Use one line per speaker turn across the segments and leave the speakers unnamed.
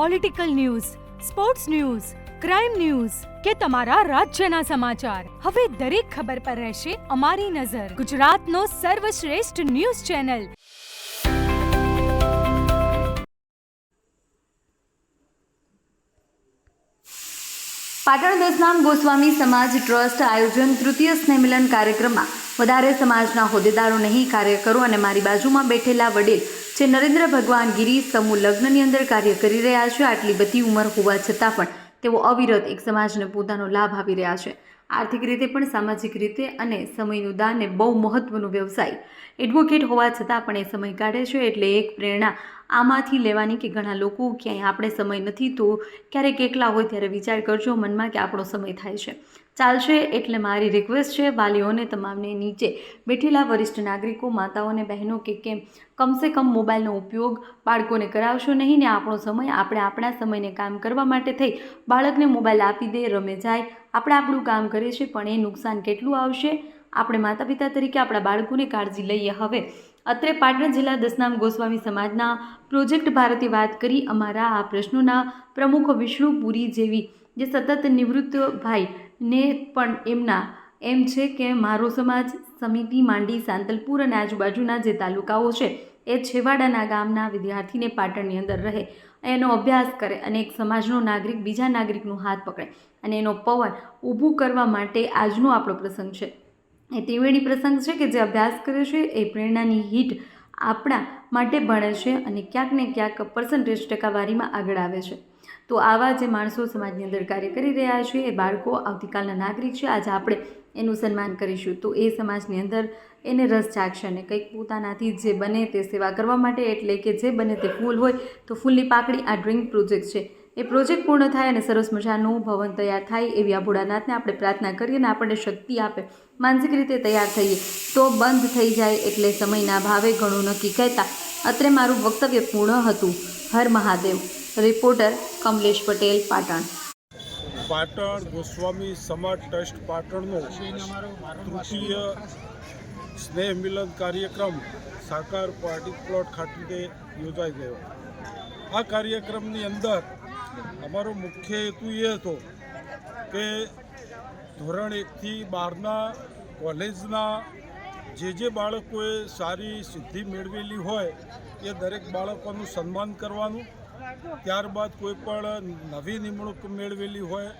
Political news sports news crime news કે તમારા રાજ્યના સમાચાર. હવે દરેક ખબર પર રહેશે અમારી નજર. ગુજરાતનો સર્વશ્રેષ્ઠ ન્યૂઝ ચેનલ.
પાટણ દસનામ ગોસ્વામી સમાજ ટ્રસ્ટ આયોજન તૃતીય સ્નેહમિલન કાર્યક્રમમાં. વધારે સમાજના હોદ્દેદારો નહીં, કાર્યકરો અને મારી બાજુમાં બેઠેલા વડીલ જે નરેન્દ્ર ભગવાન ગિરી સમૂહ લગ્નની અંદર કાર્ય કરી રહ્યા છે, આટલી બધી ઉંમર હોવા છતાં પણ તેઓ અવિરત એક સમાજને પોતાનો લાભ આપી રહ્યા છે. આર્થિક રીતે પણ સામાજિક રીતે અને સમયનું દાન એ બહુ મહત્વનો વ્યવસાય. એડવોકેટ હોવા છતાં પણ એ સમય કાઢે છે એટલે એક પ્રેરણા આમાંથી લેવાની કે ઘણા લોકો ક્યાંય આપણે સમય નથી તો ક્યારેક એકલા હોય ત્યારે વિચાર કરજો મનમાં કે આપણો સમય થાય છે. ચાલશે એટલે મારી રિક્વેસ્ટ છે વાલીઓને તમામને નીચે બેઠેલા વરિષ્ઠ નાગરિકો, માતાઓ અને બહેનો કે કેમ કમસે કમ મોબાઈલનો ઉપયોગ બાળકોને કરાવશો નહીં ને આપણો સમય આપણે આપણા સમયને કામ કરવા માટે થઈ. બાળકને મોબાઈલ આપી દે, રમે જાય આપણે આપણું કામ કરીએ છીએ, પણ એ નુકસાન કેટલું આવશે? આપણે માતા પિતા તરીકે આપણા બાળકોને કાળજી લઈએ. હવે, અત્રે પાટણ જિલ્લા દસનામ ગોસ્વામી સમાજના પ્રોજેક્ટ ભારતે વાત કરી. અમારા આ પ્રશ્નોના પ્રમુખ વિષ્ણુપુરી જેવી, જે સતત નિવૃત્ત ભાઈને પણ એમના એમ છે કે, મારો સમાજ, સમિતિ, માંડી, સાંતલપુર અને આજુબાજુના જે તાલુકાઓ છે, એ છેવાડાના ગામના વિદ્યાર્થીને પાટણની અંદર રહે. એનો અભ્યાસ કરે અને એક સમાજનો નાગરિક બીજા નાગરિકનો હાથ પકડે અને એનો પવન ઊભું કરવા માટે આજનો આપણો પ્રસંગ છે. એ ત્રિવેણી પ્રસંગ છે કે જે અભ્યાસ કરે છે, એ પ્રેરણાની હિટ આપણા માટે ભણે છે અને ક્યાંક ને ક્યાંક પર્સન્ટેજ ટકાવારીમાં આગળ આવે છે. તો આવા જે માણસો સમાજની અંદર કાર્ય કરી રહ્યા છે, એ બાળકો, આવતીકાલના નાગરિક છે, આજે આપણે એનું સન્માન કરીશું. તો એ સમાજની અંદર એને રસ જાગશે અને કંઈક પોતાનાથી જે બને તે સેવા કરવા માટે, એટલે કે જે બને તે ફૂલ હોય, તો ફૂલની પાકડી આ ડ્રિંક પ્રોજેક્ટ છે. એ પ્રોજેક્ટ પૂર્ણ થાય અને સરસ મજાનું ભવન તૈયાર થાય એવી આ ભોળાનાથને આપણે પ્રાર્થના કરીએ અને આપણને શક્તિ આપે. માનસિક રીતે તૈયાર થઈએ તો બંધ થઈ જાય એટલે સમયના ભાવે ઘણું નક્કી કહેતા. અત્રે મારું વક્તવ્ય પૂર્ણ હતું. હર મહાદેવ. રિપોર્ટર કમલેશ પટેલ, પાટણ.
પાટણ ગોસ્વામી સમાજ ટ્રસ્ટ પાટણનો તૃતીય સ્નેહ મિલન કાર્યક્રમ સાકાર પાર્ટી પ્લોટ ખાતે યોજાઈ ગયો. આ કાર્યક્રમની અંદર અમારો મુખ્ય હેતુ એ હતો કે ધોરણ એકથી બારના કોલેજના જે જે બાળકોએ સારી સિદ્ધિ મેળવેલી હોય એ દરેક બાળકોનું સન્માન કરવાનું ત્યારબાદ કોઈ પણ નવી નિમણૂક મેળવેલી હોય,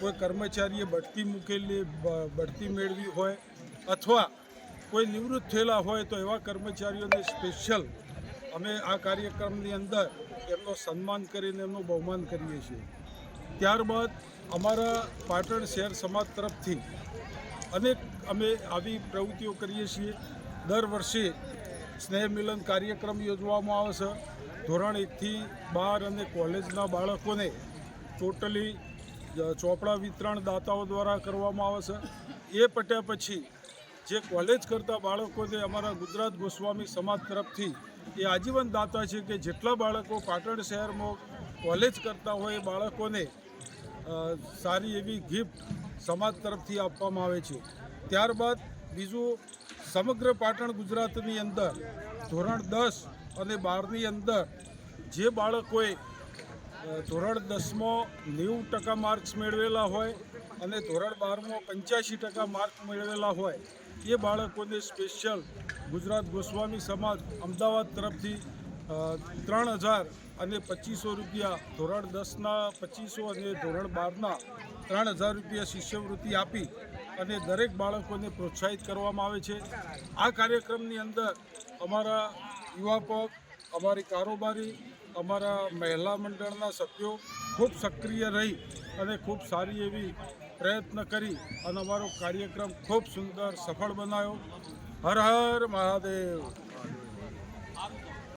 કોઈ કર્મચારીએ બઢતી મૂકેલી બઢતી મેળવી હોય અથવા કોઈ નિવૃત્ત થયેલા હોય તો એવા કર્મચારીઓને સ્પેશિયલ અમે આ કાર્યક્રમની અંદર એમનું સન્માન કરીને એમનું બહુમાન કરીએ છીએ. ત્યારબાદ અમારા પાટણ શહેર સમાજ તરફથી અનેક અમે આવી પ્રવૃત્તિઓ કરીએ છીએ. દર વર્ષે સ્નેહ મિલન કાર્યક્રમ યોજવામાં આવે છે. ધોરણ એકથી બાર અને કોલેજના બાળકોને ટોટલી ચોપડા વિતરણ દાતાઓ દ્વારા કરવામાં આવે છે. એ પટ્યા પછી જે કોલેજ કરતા બાળકોને અમારા ગુજરાત ગોસ્વામી સમાજ તરફથી એ આજીવન દાતા છે કે જેટલા બાળકો પાટણ શહેરમાં કોલેજ કરતા હોય એ બાળકોને સારી એવી ગિફ્ટ સમાજ તરફથી આપવામાં આવે છે. ત્યારબાદ બીજું સમગ્ર પાટણ ગુજરાતની અંદર ધોરણ દસ અને બારની અંદર જે બાળકોએ ધોરણ દસમાં નેવું ટકા માર્ક્સ મેળવેલા હોય અને ધોરણ બારમાં પંચ્યાસી ટકા માર્ક મેળવેલા હોય, એ બાળકોને સ્પેશિયલ ગુજરાત ગોસ્વામી સમાજ અમદાવાદ તરફથી ત્રણ હજાર અને પચીસો રૂપિયા ધોરણ દસના પચીસો અને ધોરણ બારના ત્રણ હજાર રૂપિયા શિષ્યવૃત્તિ આપી અને દરેક બાળકોને પ્રોત્સાહિત કરવામાં આવે છે. આ કાર્યક્રમની અંદર અમારા યુવા પગ, અમારી કારોબારી, અમારા મહિલા મંડળના સભ્યો ખૂબ સક્રિય રહી અને ખૂબ સારી એવી પ્રયત્ન કરી અને અમારો કાર્યક્રમ ખૂબ સુંદર સફળ બનાવ્યો. હર હર મહાદેવ.